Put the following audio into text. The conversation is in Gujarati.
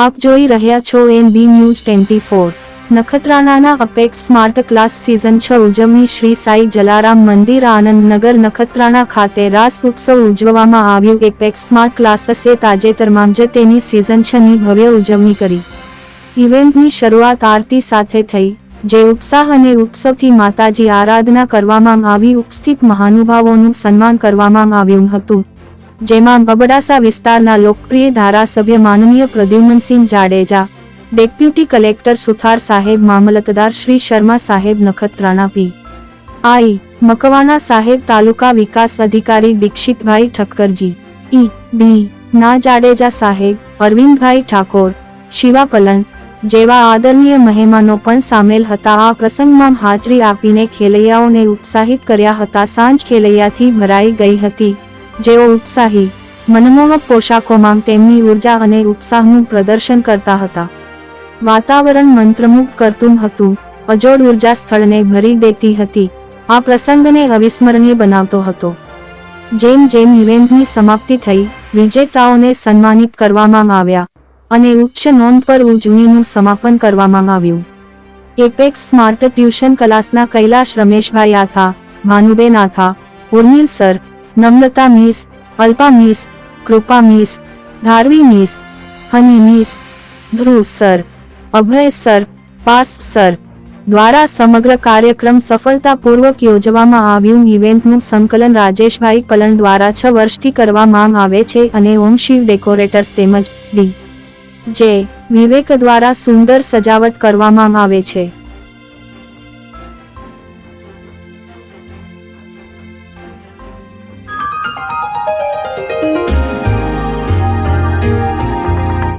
આપ જોઈ રહ્યા છો N B news twenty four. નખત્રાણાના apex smart class season છ ઉજવણી શ્રી સાઈ જલારામ મંદિર આનંદનગર નખત્રાણા ખાતે રાસ ઉત્સવ ઉજવવામાં આવ્યું. એપેક્સ સ્માર્ટ ક્લાસસે તાજેતરમાં જ તેની સિઝન છની ભવ્ય ઉજવણી કરી. ઇવેન્ટની શરૂઆત આરતી સાથે થઈ. જે ઉત્સાહ અને ઉત્સવથી માતાજી આરાધના કરવામાં આવી. ઉપસ્થિત મહાનુભાવોનું સન્માન કરવામાં આવ્યું હતું. જેમાં બબડાસા વિસ્તારના લોકપ્રિય ધારાસભ્ય માનનીય પ્રદ્યુમનસિંહ જાડેજા, ડેપ્યુટી કલેક્ટર સુથાર સાહેબ મામલતદાર શ્રી શર્મા સાહેબ નખત્રાણા પી. આઈ. મકવાણા સાહેબ તાલુકા વિકાસ અધિકારી દીક્ષિતભાઈ ઠક્કરજી. ઈ. બી. ના જાડેજા સાહેબ, અરવિંદભાઈ ઠાકોર, શિવા જેવા આદરણીય મહેમાનો પણ સામેલ હતા. આ પ્રસંગમાં હાજરી આપીને ખેલૈયાઓને ઉત્સાહિત કર્યા હતા. સાંજ ખેલૈયાથી ભરાઈ ગઈ હતી. જેઓ ઉત્સાહી, મનમોહક પોશાકોમાં તેમની ઊર્જા અને ઉત્સાહનું પ્રદર્શન કરતા હતા. વાતાવરણ મંત્રમુગ્ધ કરતું હતું. અજોડ ઊર્જા સ્થળને ભરી દેતી હતી. આ પ્રસંગને અવિસ્મરણીય બનાવતો હતો. જેમ જેમ ઇવેન્ટની સમાપ્તિ થઈ, વિજેતાઓને સન્માનિત કરવામાં આવ્યા અને ઉચ્ચ નોંધ પર ઉજવણીનું સમાપન કરવામાં આવ્યું. એપેક્સ સ્માર્ટ ટ્યુશન ક્લાસના Kailash Rameshbhai Atha, Bhanuben Atha, Urmil sir Namrata miss, Alpa miss, Krupa miss, Dharvi miss, Honey miss, Dhruv sir, Abhay sir, pass sir, દ્વારા સમગ્ર કાર્યક્રમ સફળતાપૂર્વક યોજવામાં આવ્યું. ઇવેન્ટનું સંકલન રાજેશભાઈ પલણ દ્વારા છ વર્ષથી કરવામાં આવે છે અને ઓમ શિવ ડેકોરેટર્સ તેમજ ડી. જે વિવેક દ્વારા સુંદર સજાવટ કરવામાં આવે છે.